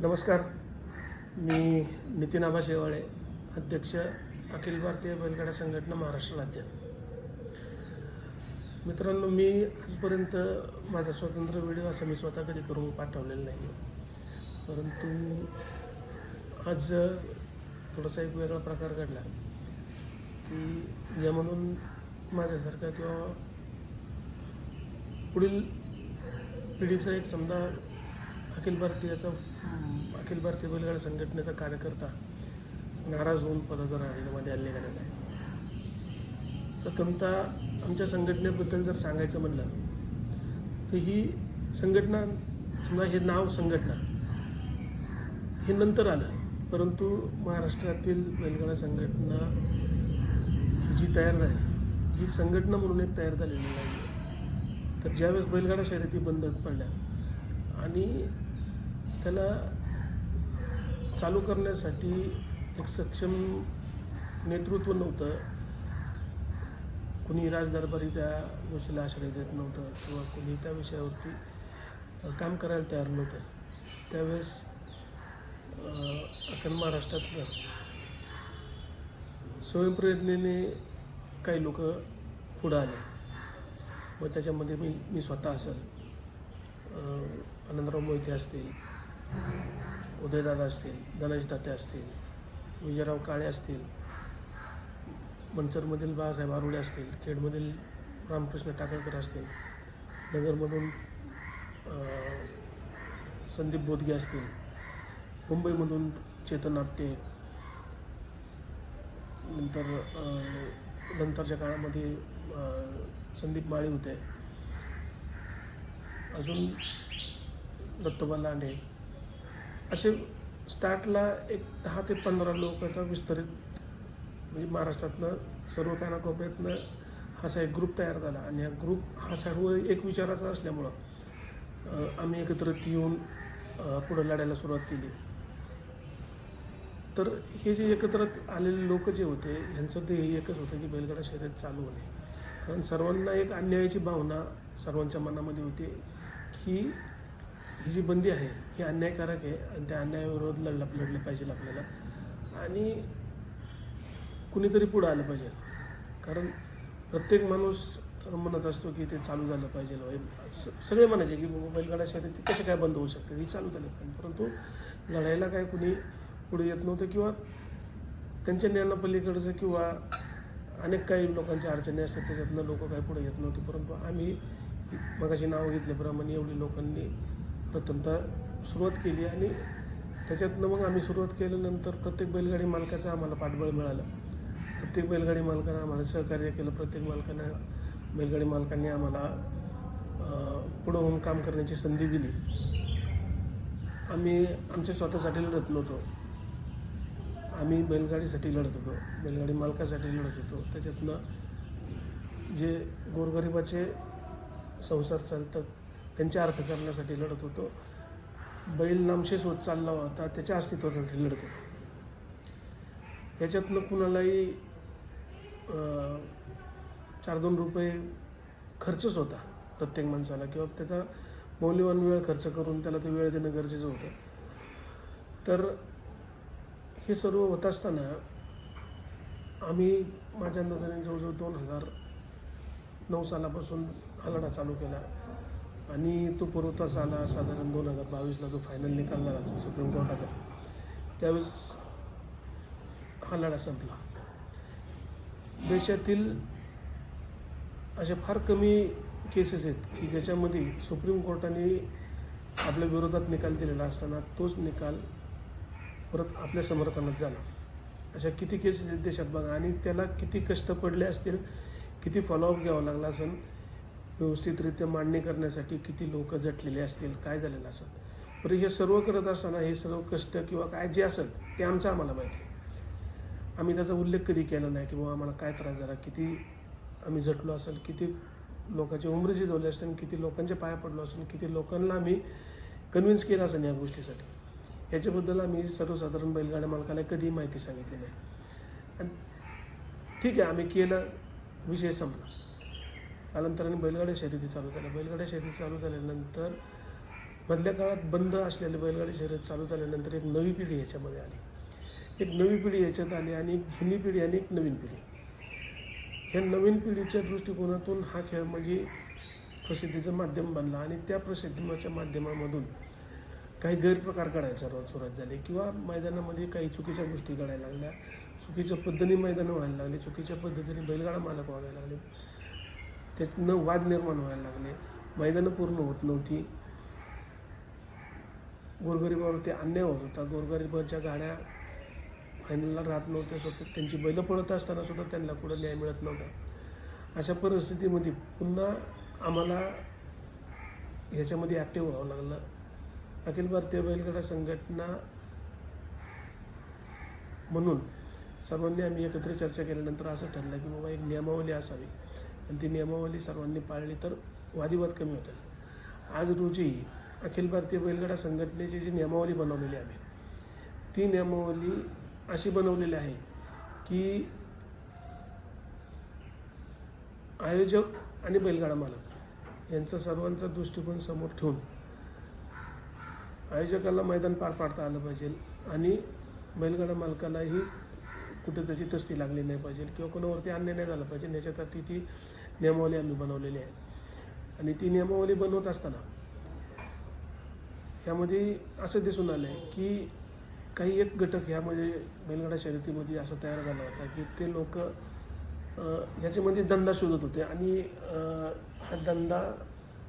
नमस्कार. मी नितीन आबा शेवाळे अध्यक्ष अखिल भारतीय बैलगाडा संघटना महाराष्ट्र राज्य. मित्रांनो मी आजपर्यंत माझा स्वतंत्र व्हिडिओ असा मी स्वतः कधी करून पाठवलेला नाही आहे परंतु आज थोडासा एक वेगळा प्रकार घडला की ज्यामधून माझ्यासारखा किंवा पुढील पिढीचा एक समजा अखिल भारतीयाचा अखिल भारतीय बैलगाडा संघटनेचा कार्यकर्ता नाराज होऊन पदाचा राजीनामा हल्ले करत आहे. प्रथमतः आमच्या संघटनेबद्दल जर सांगायचं म्हणलं तर ही संघटना समजा हे नाव संघटना हे नंतर आलं. परंतु महाराष्ट्रातील बैलगाडा संघटना ही जी तयार झाली ही संघटना म्हणून एक तयार झालेली नाही तर ज्यावेळेस बैलगाडा शर्यती बंद पडल्या आणि त्याला चालू करण्यासाठी एक सक्षम नेतृत्व नव्हतं. कुणी राजदरबारी त्या गोष्टीला आश्रय देत नव्हतं किंवा कुणी त्या विषयावरती काम करायला तयार नव्हतं. त्यावेळेस अ, अखंड महाराष्ट्रातलं स्वयंप्रेरणेने काही लोक पुढं आले. व त्याच्यामध्ये मी मी स्वतः असेल. आनंदराव मोहिते असतील. उदयदादा असतील धनाजी असतील विजयराव काळे असतील मंचरमधील बाळासाहेब आरुडे असतील खेडमधील रामकृष्ण टाकळकर असतील नगरमधून संदीप बोदगे असतील मुंबईमधून चेतन आपटे नंतर नंतरच्या काळामध्ये संदीप माळी होते. अजून दत्तोबा लांडे असे स्टार्टला एक दहा ते पंधरा लोकांचा विस्तारित म्हणजे महाराष्ट्रातनं सर्व कानाकोपऱ्यातनं हा असा एक ग्रुप तयार झाला. आणि हा ग्रुप हा सर्व एक विचाराचा असल्यामुळं आम्ही एकत्रित येऊन पुढं लढायला सुरुवात केली. तर हे जे एकत्र आलेले लोक जे होते ह्यांचं ध्येय एकच होतं की बैलगाडा शर्यत चालू होणे. कारण सर्वांना एक अन्यायाची भावना सर्वांच्या मनामध्ये होती की ही जी बंदी आहे हे अन्यायकारक आहे आणि त्या अन्यायाविरोध लढला लढलं पाहिजे आपल्याला. आणि कुणीतरी पुढं आलं पाहिजे. कारण प्रत्येक माणूस म्हणत असतो की ते चालू झालं पाहिजे. स- सगळे म्हणायचे की बाबा बैलगाडा शर्यती कसे काय बंद होऊ शकते? हे चालू झाले पण. परंतु लढायला काय कुणी पुढे येत नव्हतं किंवा त्यांच्या ज्ञानापलीकडचं किंवा अनेक काही लोकांच्या अडचणी असतात त्याच्यातनं लोक काय पुढे येत नव्हते. परंतु आम्ही मगाशी नाव घेतल्याप्रमाणे एवढी लोकांनी प्रथमतः सुरुवात केली आणि त्याच्यातनं मग आम्ही सुरुवात केल्यानंतर प्रत्येक बैलगाडी मालकाचं आम्हाला पाठबळ मिळालं. प्रत्येक बैलगाडी मालकानं आम्हाला सहकार्य केलं प्रत्येक मालकानं बैलगाडी मालकांनी आम्हाला पुढं होऊन काम करण्याची संधी दिली. आम्ही आमच्या स्वतःसाठी लढत नव्हतो. आम्ही बैलगाडीसाठी लढत होतो बैलगाडी मालकासाठी लढत होतो. त्याच्यातनं जे गोरगरिबाचे संसार चालतात त्यांचे अर्थ करण्यासाठी लढत होतो. बैल नामशेष होत चालला होता त्याच्या अस्तित्वासाठी लढत होता. ह्याच्यातनं कुणालाही चार दोन रुपये खर्चच होता प्रत्येक माणसाला किंवा त्याचा मौल्यवान वेळ खर्च करून त्याला ते वेळ देणं गरजेचं होतं. तर हे सर्व होत असताना आम्ही माझ्या नजरेने जवळजवळ दोन हजार नऊ सालापासून हा लढा चालू केला. आणि तो पुरवताच आला साधारण दोन हजार बावीसला जो फायनल निकाल झाला सुप्रीम कोर्टाचा त्यावेळेस हा लढा संपला. देशातील अशा फार कमी केसेस आहेत की ज्याच्यामध्ये सुप्रीम कोर्टाने आपल्या विरोधात निकाल दिलेला असताना तोच निकाल परत आपल्या समर्थनात झाला अशा किती केसेस आहेत देशात बघा. आणि त्याला किती कष्ट पडले असतील किती फॉलोअप घ्यावा लागला असेल व्यवस्थितरित्या मांडणी करण्यासाठी किती लोक जटलेले असतील काय झालेलं असेल? बरं हे सर्व करत असताना हे सर्व कष्ट किंवा काय जे असेल ते आमचं आम्हाला माहिती आहे. आम्ही त्याचा उल्लेख कधी केला नाही की बाबा आम्हाला काय त्रास झाला किती आम्ही झटलो असेल किती लोकांची उमरी झिजवली असेल किती लोकांच्या पाया पडलो असेल किती लोकांना आम्ही कन्व्हिन्स केलं असेल या गोष्टीसाठी. याच्याबद्दल आम्ही सर्वसाधारण बैलगाड्या मालकाला कधीही माहिती सांगितली नाही. आणि ठीक आहे आम्ही केलं विषय संपला. कालांतराने बैलगाड्या शर्यती चालू झाल्या. बैलगाड्या शर्यती चालू झाल्यानंतर मधल्या काळात बंद असलेले बैलगाडी शर्यत चालू झाल्यानंतर एक नवी पिढी ह्याच्यामध्ये आली. एक नवी पिढी ह्याच्यात आली आणि एक जुनी पिढी आणि एक नवीन पिढी. ह्या नवीन पिढीच्या दृष्टिकोनातून हा खेळ म्हणजे प्रसिद्धीचं माध्यम बनला आणि त्या प्रसिद्धीच्या माध्यमामधून काही गैरप्रकार घडायचा रोज सुरुवात झाली किंवा मैदानामध्ये काही चुकीच्या गोष्टी घडायला लागल्या. चुकीच्या पद्धतीने मैदानं व्हायला लागली. चुकीच्या पद्धतीने बैलगाडा मालक व्हायला लागले. त्याच्यानं वाद निर्माण व्हायला लागले. मैदानं पूर्ण होत नव्हती. गोरगरिबावरती अन्याय होत होता. गोरगरिबाच्या गाड्या फायनलला राहत नव्हत्या स्वतः त्यांची बैलं पळत असताना सुद्धा त्यांना कुठं न्याय मिळत नव्हता. अशा परिस्थितीमध्ये पुन्हा आम्हाला ह्याच्यामध्ये ॲक्टिव्ह व्हावं लागलं. अखिल भारतीय बैलगाडा संघटना म्हणून सर्वांनी आम्ही एकत्र चर्चा केल्यानंतर असं ठरलं की बाबा एक नियमावली असावी. आणि ती नियमावली सर्वांनी पाळली तर वादविवाद कमी होतात. आज रोजी अखिल भारतीय बैलगाडा संघटनेची जी नियमावली बनवलेली आहे आम्ही ती नियमावली अशी बनवलेली आहे की आयोजक आणि बैलगाडा मालक यांचा सर्वांचा दृष्टिकोन समोर ठेवून आयोजकाला मैदान पार पाडता आलं पाहिजे आणि बैलगाडा मालकालाही कुठे त्याची तस्ती लागली नाही पाहिजे किंवा कोणावरती अन्याय नाही झाला पाहिजे. याच्यासाठी ती नियमावली आम्ही बनवलेली आहे. आणि ती नियमावली बनवत असताना यामध्ये असं दिसून आलं आहे की काही एक घटक ह्यामध्ये बैलगाडा शर्यतीमध्ये असं तयार झाला होता की ते लोक ह्याच्यामध्ये धंदा शोधत होते आणि हा धंदा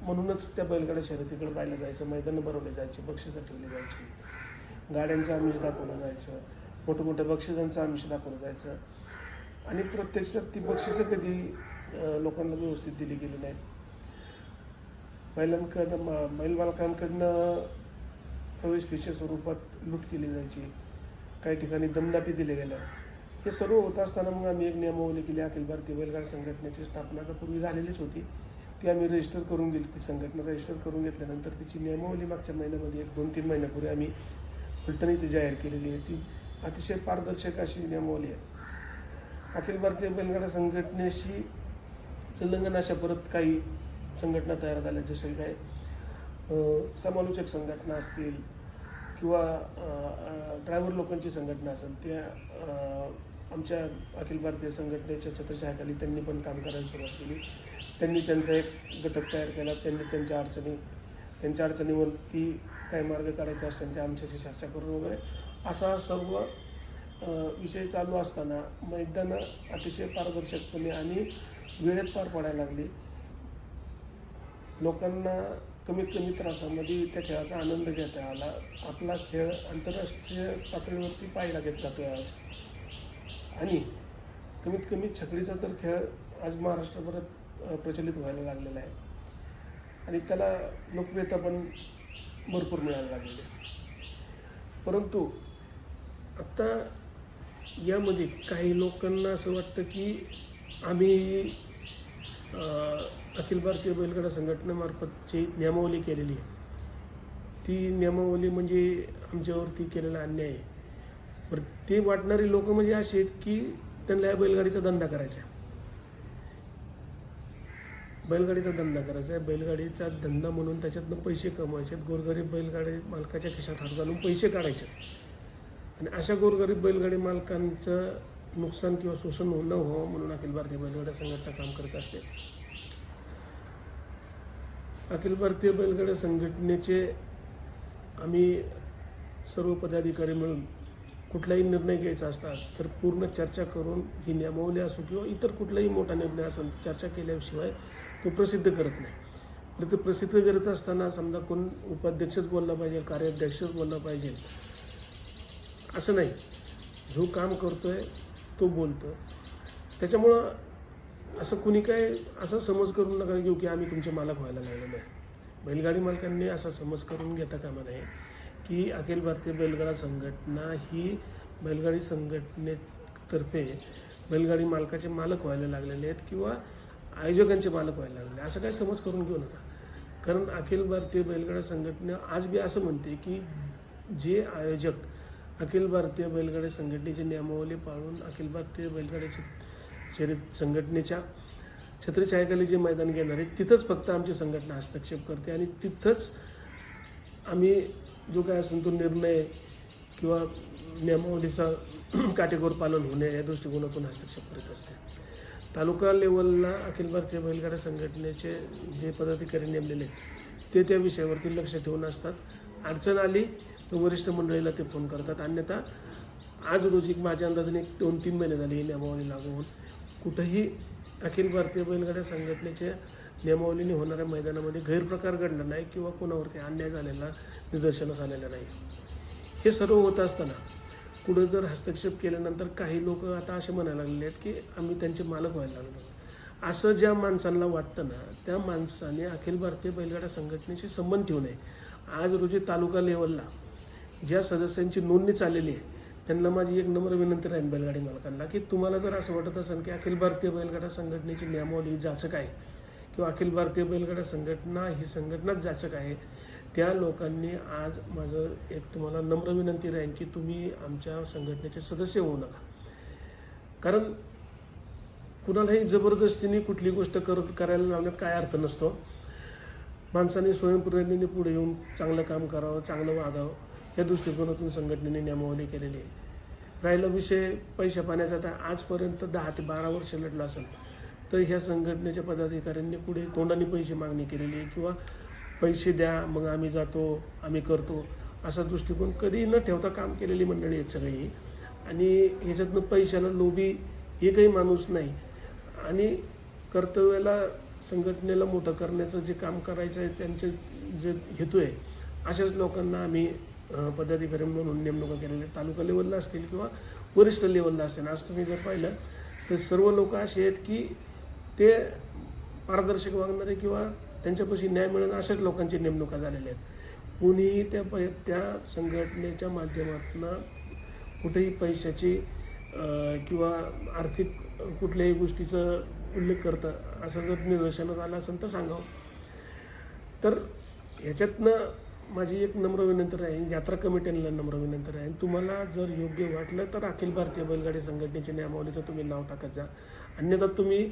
म्हणूनच त्या बैलगाडा शर्यतीकडे पाहिलं जायचं मैदानं भरवले जायचे बक्षिसं ठेवली जायची गाड्यांचं आमिष दाखवलं जायचं मोठमोठ्या बक्षिसांचं आमिष दाखवलं जायचं. आणि प्रत्यक्षात ती बक्षिसं कधी लोकांना व्यवस्थित दिली गेली नाहीत बैलांकर मा बैल बालकांकडनं प्रवेश फीच्या स्वरूपात लूट केली जायची. काही ठिकाणी दमदाटी दिल्या गेल्या. हे सर्व होत असताना मग आम्ही एक नियमावली केली. अखिल भारतीय बैलगाड संघटनेची स्थापना तर पूर्वी झालेलीच होती. ती आम्ही रजिस्टर करून गेली ती संघटना रजिस्टर करून घेतल्यानंतर तिची नियमावली मागच्या महिन्यामध्ये एक दोन तीन महिन्यापूर्वी आम्ही फलटणी ती जाहीर केलेली आहे. ती अतिशय पारदर्शक अशी नियमावली आहे. अखिल भारतीय बैलगाडा संघटनेशी संलग्न अशा परत काही संघटना तयार झाल्या जसे काय समालोचक संघटना असतील किंवा ड्रायव्हर लोकांची संघटना असेल त्या आमच्या अखिल भारतीय संघटनेच्या छत्रछायाखाली त्यांनी पण काम करायला सुरुवात केली. त्यांनी त्यांचा एक घटक तयार केला त्यांनी त्यांच्या अडचणी त्यांच्या अडचणीवरती काय मार्ग काढायचे असतील ते आमच्याशी चर्चा करून वगैरे. असा सर्व विषय चालू असताना मैदानं अतिशय पारदर्शकपणे आणि वेळेत पार पडायला लागली. लोकांना कमीत कमी त्रासामध्ये त्या खेळाचा आनंद घेता आला. आपला खेळ आंतरराष्ट्रीय पातळीवरती पाहिला घेत जातो आज. आणि कमीत कमी छकडीचा तर खेळ आज महाराष्ट्रभरात प्रचलित व्हायला लागलेला आहे. आणि त्याला लोकप्रियता पण भरपूर मिळायला लागलेली आहे. परंतु आत्ता यामध्ये काही लोकांना असं वाटतं की आम्ही अखिल भारतीय बैलगाडा संघटनेमार्फतची नियमावली केलेली आहे. ती नियमावली म्हणजे आमच्यावरती केलेला अन्याय आहे. बरं ते वाटणारी लोक म्हणजे असे आहेत की त्यांना या बैलगाडीचा धंदा करायचा आहे. बैलगाडीचा धंदा करायचा आहे. बैलगाडीचा धंदा म्हणून त्याच्यातनं पैसे कमवायचे आहेत. गोरगरीब बैलगाडी मालकाच्या खिशात हात घालून पैसे काढायचे आणि अशा गोरगरीब बैलगाडी मालकांचं नुकसान किंवा शोषण होऊ न व्हावं म्हणून अखिल भारतीय बैलगाड्या संघटना काम करत असते. अखिल भारतीय बैलगाड्या संघटनेचे आम्ही सर्व पदाधिकारी मिळून कुठलाही निर्णय घ्यायचा असतात तर पूर्ण चर्चा करून ही नियमावली असो किंवा इतर कुठलाही मोठा निर्णय असेल चर्चा केल्याशिवाय तो प्रसिद्ध करत नाही. तर ते प्रसिद्ध करत असताना समजा कोण उपाध्यक्षच बोलला पाहिजे कार्याध्यक्षच बोलला पाहिजे असं नाही. जो काम करतोय तो बोलतो. त्याच्यामुळं असं कुणी काय असा समज करून नका घेऊ की आम्ही तुमचे मालक व्हायला लागलेलो आहे. बैलगाडी मालकांनी असा समज करून घेता कामा नये की अखिल भारतीय बैलगाडा संघटना ही बैलगाडी संघटनेतर्फे बैलगाडी मालकाचे मालक व्हायला लागलेले आहेत किंवा आयोजकांचे मालक व्हायला लागले असं काही समज करून घेऊ नका. कारण अखिल भारतीय बैलगाडा संघटना आज बी असं म्हणते की जे आयोजक अखिल भारतीय बैलगाडी संघटनेची नियमावली पाळून अखिल भारतीय बैलगाड्याची शर्यत संघटनेच्या छत्रछायाखाली जे मैदान घेणार आहे. तिथंच फक्त आमची संघटना हस्तक्षेप करते आणि तिथंच आम्ही जो काय असेल तो निर्णय किंवा नियमावलीचा काटेकोर पालन होणे या दृष्टिकोनातून हस्तक्षेप करीत असते. तालुका लेवलला अखिल भारतीय बैलगाडा संघटनेचे जे पदाधिकारी नेमलेले आहेत, ते त्या विषयावरती लक्ष ठेवून असतात. अडचण आली तर वरिष्ठ मंडळीला ते फोन करतात. अन्यथा आज रोजी माझ्या अंदाजाने एक दोन तीन महिने झाले ही नियमावली लागू होऊन. कुठंही अखिल भारतीय बैलगाड्या संघटनेच्या नियमावलीने होणाऱ्या मैदानामध्ये गैरप्रकार घडला नाही किंवा कोणावरती अन्याय झालेला निदर्शनास आलेला नाही. हे सर्व होत असताना पुढं जर हस्तक्षेप केल्यानंतर काही लोक आता असे म्हणायला लागलेले आहेत की आम्ही त्यांचे मालक व्हायला लागलो. असं ज्या माणसांना वाटतं ना त्या माणसाने अखिल भारतीय बैलगाडा संघटनेशी संबंध ठेवू नये. आज रोजी तालुका लेवलला ज्या सदस्यांची नोंदणी चाललेली आहे त्यांना माझी एक नम्र विनंती राहील बैलगाडी मालकांना की तुम्हाला जर असं वाटत असेल की अखिल भारतीय बैलगाडा संघटनेची नियमावली ही जाचक आहे किंवा अखिल भारतीय बैलगाडा संघटना ही संघटनाच जाचक आहे त्या लोकांनी आज माझं एक तुम्हाला नम्र विनंती राहील की तुम्ही आमच्या संघटनेचे सदस्य होऊ नका. कारण कुणालाही जबरदस्तीने कुठली गोष्ट कर करायला लावण्यात काय अर्थ नसतो. माणसाने स्वयंप्रेरणेने पुढे येऊन चांगलं काम करावं चांगलं वागावं. या दृष्टिकोनातून संघटनेने नियमावली केलेली आहे. राहिला विषय पैशा पाण्याचा तर आजपर्यंत दहा ते बारा वर्ष लढला असेल तर ह्या संघटनेच्या पदाधिकाऱ्यांनी पुढे तोंडाने पैसे मागणी केलेली आहे किंवा पैसे द्या मग आम्ही जातो आम्ही करतो असा दृष्टिकोन कधी न ठेवता काम केलेली मंडळी आहेत सगळी. आणि ह्याच्यातनं पैशाला लोभी एकही माणूस नाही. आणि कर्तव्याला संघटनेला मोठं करण्याचं जे काम करायचं आहे त्यांचे जे हेतू आहे अशाच लोकांना आम्ही पदाधिकारी म्हणून नेमणुका केलेल्या आहेत. तालुका लेवलला असतील किंवा वरिष्ठ लेवलला असतील. आज तुम्ही जर पाहिलं तर सर्व लोक असे आहेत की ते पारदर्शक वागणारे किंवा त्यांच्यापाशी न्याय मिळणं अशाच लोकांची नेमणुका झालेल्या आहेत. कोणीही त्या प त्या संघटनेच्या माध्यमातून कुठेही पैशाची किंवा आर्थिक कुठल्याही गोष्टीचं उल्लेख करतं असं जर निदर्शनात आलं असेल तर सांगावं. तर ह्याच्यातनं माझी एक नम्र विनंती आहे यात्रा कमिट्यांना नम्र विनंती आहे. तुम्हाला जर योग्य वाटलं तर अखिल भारतीय बैलगाडी संघटनेच्या नियमावलीचं तुम्ही नाव टाकत जा. अन्यथा तुम्ही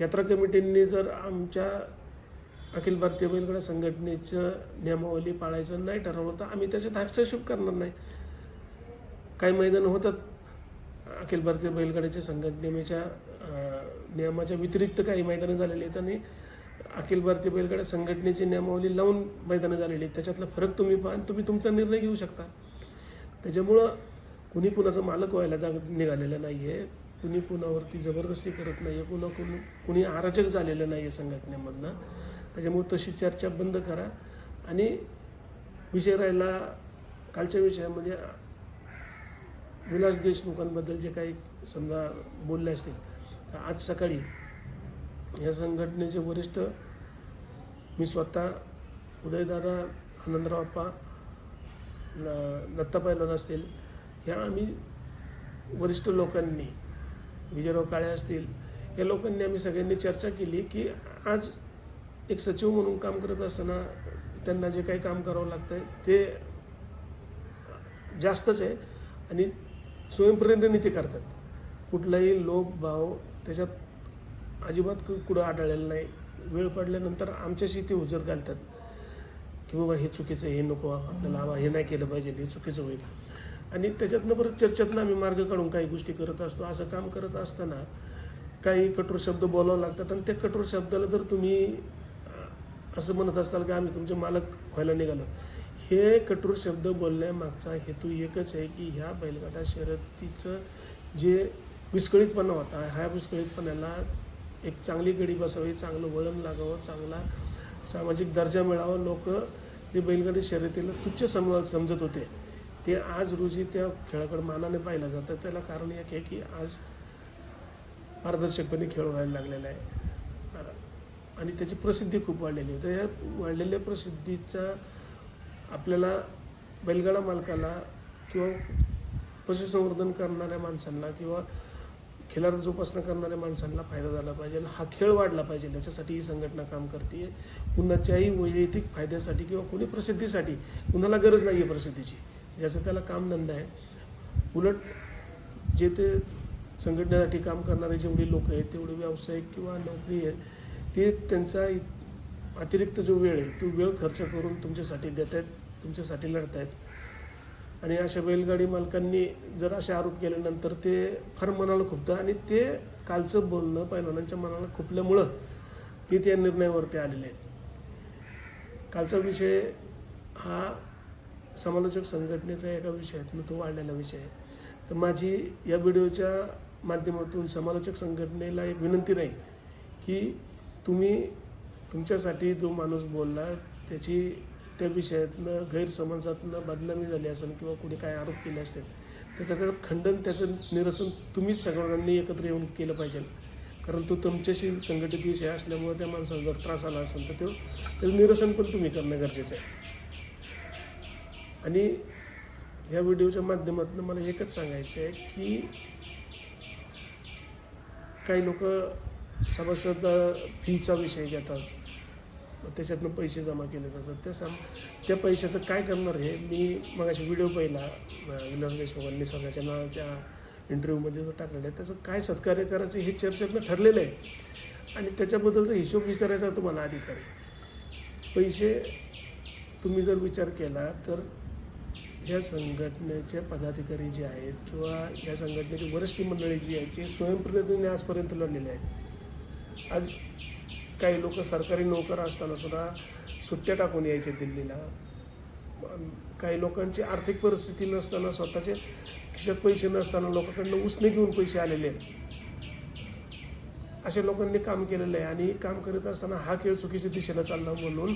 यात्रा कमिटींनी जर आमच्या अखिल भारतीय बैलगाडा संघटनेचं नियमावली पाळायचं नाही ठरवलं तर आम्ही त्याच्यात हस्तक्षेप करणार नाही. काही मैदान होतात अखिल भारतीय बैलगाड्याच्या संघटनेच्या नियमाच्या व्यतिरिक्त काही मैदानं झालेली आहेत आणि अखिल भारतीय बैलगाड्या संघटनेची नियमावली लावून मैदानं झालेली आहेत. त्याच्यातला फरक तुम्ही पहा आणि तुम्ही तुमचा निर्णय घेऊ शकता. त्याच्यामुळं कुणी कुणाचं मालक व्हायला जाग निघालेलं नाही आहे कुणी कुणावरती जबरदस्ती करत नाही आहे कुणा कुणी कुणी आरचक झालेलं नाही आहे संघटनेमधनं. त्याच्यामुळे तशी चर्चा बंद करा. आणि विषय राहिला कालच्या विषयामध्ये विलास देशमुखांबद्दल जे काही समजा बोलले असतील तर आज सकाळी या संघटनेचे वरिष्ठ मी स्वतः उदयदादा आनंदराव अप्पा न- दत्ता असतील ह्या आम्ही वरिष्ठ लोकांनी विजयराव काळे असतील या लोकांनी आम्ही सगळ्यांनी चर्चा केली की आज एक सचिव म्हणून काम करत असताना त्यांना जे काही काम करावं लागतं ते जास्तच आहे आणि स्वयंप्रेरणेने ते करतात. कुठलाही लोभ भाव त्याच्यात अजिबात कुठं आढळलेलं नाही. वेळ पडल्यानंतर आमच्याशी ते उजर घालतात. की बाबा हे चुकीचं आहे, हे नको आपल्याला हवा हे नाही केलं पाहिजे हे चुकीचं होईल. आणि त्याच्यातनं परत चर्चेतनं आम्ही मार्ग काढून काही गोष्टी करत असतो. असं काम करत असताना काही कठोर शब्द बोलावं लागतात आणि त्या कठोर शब्दाला जर तुम्ही असं म्हणत असाल की आम्ही तुमचे मालक व्हायला निघालो. हे कठोर शब्द बोलण्यामागचा हेतू एकच आहे की ह्या बैलगाडा शर्यतीचं जे विस्कळीतपणा होता ह्या विस्कळीतपणाला एक चांगली गडी बसावी चांगलं वळण लागावं चांगला सामाजिक दर्जा मिळावा. लोक जे बैलगाडी शर्यतीला तुच्छ सम समजत होते ते आज रोजी त्या खेळाकडे मानाने पाहिलं जातं. त्याला कारण एक आहे की आज पारदर्शकपणे खेळ व्हायला लागलेला आहे. आणि त्याची प्रसिद्धी खूप वाढलेली आहे. तर ह्या वाढलेल्या प्रसिद्धीचा आपल्याला बैलगाडा मालकाला किंवा पशुसंवर्धन करणाऱ्या माणसांना किंवा खिलार जोपासना करणाऱ्या माणसांना फायदा झाला पाहिजे हा खेळ वाढला पाहिजे. त्याच्यासाठी ही संघटना काम करते कुणाच्याही वैयक्तिक फायद्यासाठी किंवा कुणी प्रसिद्धीसाठी कुणाला गरज नाही आहे प्रसिद्धीची. ज्याचं त्याला कामधंदा आहे. उलट जे ते संघटनेसाठी काम करणारे जेवढे लोक आहेत तेवढे व्यावसायिक किंवा नोकरी आहेत ते त्यांचा अतिरिक्त जो वेळ आहे तो वेळ खर्च करून तुमच्यासाठी देत आहेत तुमच्यासाठी लढत आहेत आणि अशा बैलगाडी मालकांनी जर असे आरोप केल्यानंतर ते फार मनाला खुपतं आणि ते कालचं बोलणं पैलवानांच्या मनाला खुपल्यामुळं ते त्या निर्णयावरती आलेले आहेत. कालचा विषय हा समालोचक संघटनेचा एका विषयातून तो वाढलेला विषय आहे. तर माझी या व्हिडिओच्या माध्यमातून समालोचक संघटनेला एक विनंती राहील की तुम्ही तुमच्यासाठी जो माणूस बोलला त्याची त्या विषयातनं गैरसमजातनं बदनामी झाली असेल किंवा कुणी काय आरोप केले असतील त्याच्याकडं खंडन त्याचं निरसन तुम्हीच सगळ्यांनी एकत्र येऊन केलं पाहिजे. कारण तो तुमच्याशी संघटित विषय असल्यामुळे त्या माणसाला जर त्रास आला असेल तर तो त्याचं निरसन पण तुम्ही करणं गरजेचं आहे. आणि ह्या व्हिडिओच्या माध्यमातून मला एकच सांगायचं आहे की काही लोक सभासद फीचा विषय घेतात त्याच्यातनं पैसे जमा केले जातात. त्या सम त्या पैशाचं काय करणार हे मी मगाशी व्हिडिओ पाहिला विलास देशमुखांनी सगळ्याच्या नावाच्या इंटरव्ह्यूमध्ये जो टाकलेला आहे त्याचं काय सत्कार्य करायचं हे चर्चेतनं ठरलेलं आहे. आणि त्याच्याबद्दलचा हिशोब विचारायचा तुम्हाला अधिकार आहे. पैसे तुम्ही जर विचार केला तर ह्या संघटनेचे पदाधिकारी जे आहेत किंवा या संघटनेची वरिष्ठ मंडळी जी आहेत जे स्वयंप्रेरणेने आजपर्यंत लढलेले आहेत. आज काही लोक सरकारी नोकर असताना सुद्धा सुट्ट्या टाकून यायचे दिल्लीला. काही लोकांची आर्थिक परिस्थिती नसताना स्वतःचे खिशात पैसे नसताना लोकांकडनं उसने घेऊन पैसे आलेले आहेत. अशा लोकांनी काम केलेलं आहे आणि काम करत असताना हा खेळ चुकीच्या दिशेला चालला म्हणून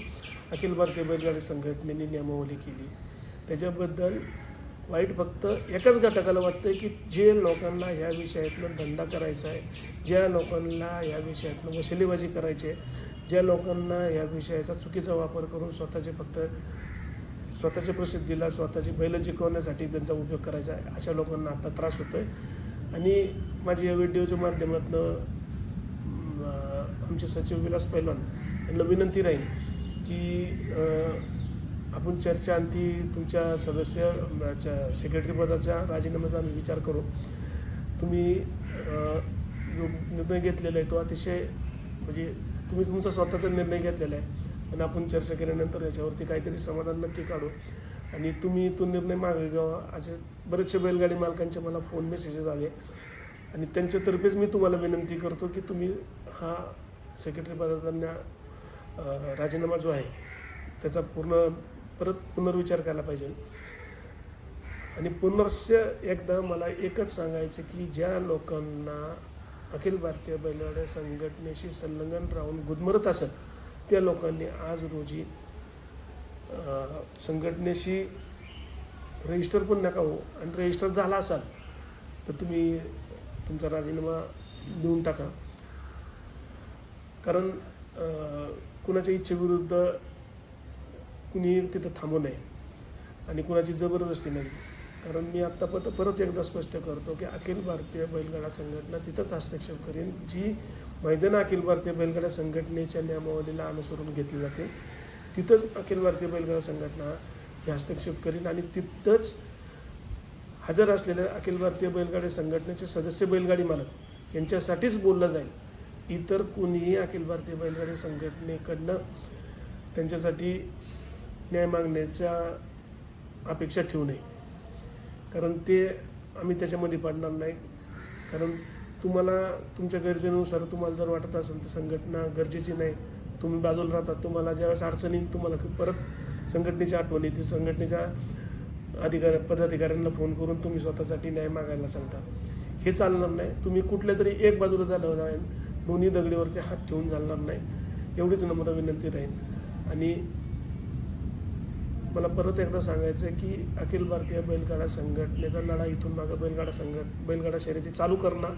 अखिल भारतीय बैलगाडी संघटनेने नियमावली केली. त्याच्याबद्दल वाईट फक्त एकाच घटकाला वाटतं की जे लोकांना ह्या विषयातून धंदा करायचा आहे ज्या लोकांना ह्या विषयातून वशिलेबाजी करायची आहे ज्या लोकांना ह्या विषयाचा चुकीचा वापर करून स्वतःचे फक्त स्वतःच्या प्रसिद्धीला स्वतःची बैल जिकवण्यासाठी त्यांचा उपयोग करायचा आहे अशा लोकांना आता त्रास होतो आहे आणि माझी या व्हिडिओच्या माध्यमातून आमचे सचिव विलास पैलवान यांना विनंती राहील की आपण चर्चा आणि ती तुमच्या सदस्य सेक्रेटरीपदाच्या राजीनाम्याचा आम्ही विचार करू. तुम्ही जो निर्णय घेतलेला आहे तो अतिशय म्हणजे तुम्ही तुमचा स्वतःचा निर्णय घेतलेला आहे आणि आपण चर्चा केल्यानंतर याच्यावरती काहीतरी समाधान नक्की काढू. आणि तुम्ही तो निर्णय मागे घ्यावा. असे बरेचसे बैलगाडी मालकांचे मला फोन मेसेजेस आले. आणि त्यांच्यातर्फेच मी तुम्हाला विनंती करतो की तुम्ही हा सेक्रेटरी पदाचा न्या- राजीनामा जो आहे त्याचा पूर्ण परत पुनर्विचार करायला पाहिजे. आणि पुनर्श एकदा मला एकच सांगायचं की ज्या लोकांना अखिल भारतीय बैलगाड्या संघटनेशी संलग्न राहून गुदमरत असेल त्या लोकांनी आज रोजी संघटनेशी रजिस्टर पण नका हो. आणि रजिस्टर झाला असाल तर तुम्ही तुमचा राजीनामा देऊन टाका. कारण कुणाच्या इच्छेविरुद्ध कुणी तिथं थांबू नये आणि कुणाची जबरदस्ती नाही. कारण मी आत्ता परत परत एकदा स्पष्ट करतो की अखिल भारतीय बैलगाडा संघटना तिथंच हस्तक्षेप करेन जी मैदान अखिल भारतीय बैलगाडा संघटनेच्या नियमावलीला अनुसरून घेतली जाते. तिथंच अखिल भारतीय बैलगाडा संघटना हे हस्तक्षेप करीन आणि तिथंच हजर असलेल्या अखिल भारतीय बैलगाडी संघटनेचे सदस्य बैलगाडी मालक यांच्यासाठीच बोललं जाईल. इतर कुणीही अखिल भारतीय बैलगाडी संघटनेकडनं त्यांच्यासाठी न्याय मागण्याच्या अपेक्षा ठेवू नये. कारण ते आम्ही त्याच्यामध्ये पडणार नाही. कारण तुम्हाला तुमच्या गरजेनुसार तुम्हाला जर वाटत असेल तर संघटना गरजेची नाही. तुम्ही बाजूला राहतात तुम्हाला ज्यावेळेस अडचणी तुम्हाला परत संघटनेची आठवण येते. संघटनेच्या अधिकार पदाधिकाऱ्यांना फोन करून तुम्ही स्वतःसाठी न्याय मागायला सांगता. हे चालणार नाही. तुम्ही कुठल्या तरी एक बाजूला झालं नाही दोन्ही दगडीवरती हात ठेवून चालणार नाही. एवढीच नम्र विनंती राहील आणि मला परत एकदा सांगायचं आहे की अखिल भारतीय बैलगाडा संघटनेचा लढा इथून मागं बैलगाडा संघट बैलगाडा शर्यती चालू करणं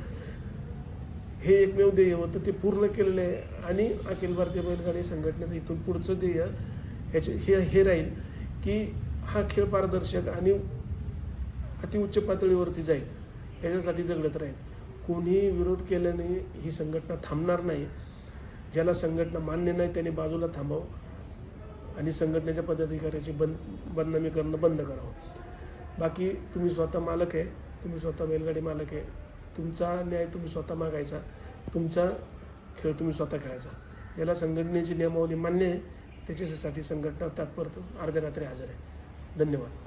हे एकमेव ध्येय होतं ते पूर्ण केलेलं आहे. आणि अखिल भारतीय बैलगाडी संघटनेचं इथून पुढचं ध्येय ह्याचे हे हे राहील की हा खेळ पारदर्शक आणि अतिउच्च पातळीवरती जाईल याच्यासाठी जगडत राहील. कोणीही विरोध केल्याने ही संघटना थांबणार नाही. ज्याला संघटना मान्य नाही त्याने बाजूला थांबावं. आणि संघटनेच्या पदाधिकाऱ्याची बंद बदनामी करणं बंद करावं. बाकी तुम्ही स्वतः मालक आहे तुम्ही स्वतः बैलगाडी मालक आहे तुमचा न्याय तुम्ही स्वतः मागायचा तुमचा खेळ तुम्ही स्वतः खेळायचा. याला संघटनेची नियमावली मान्य आहे त्याच्यासाठी संघटना तात्पर्य अर्ध्या रात्री हजर आहे. धन्यवाद.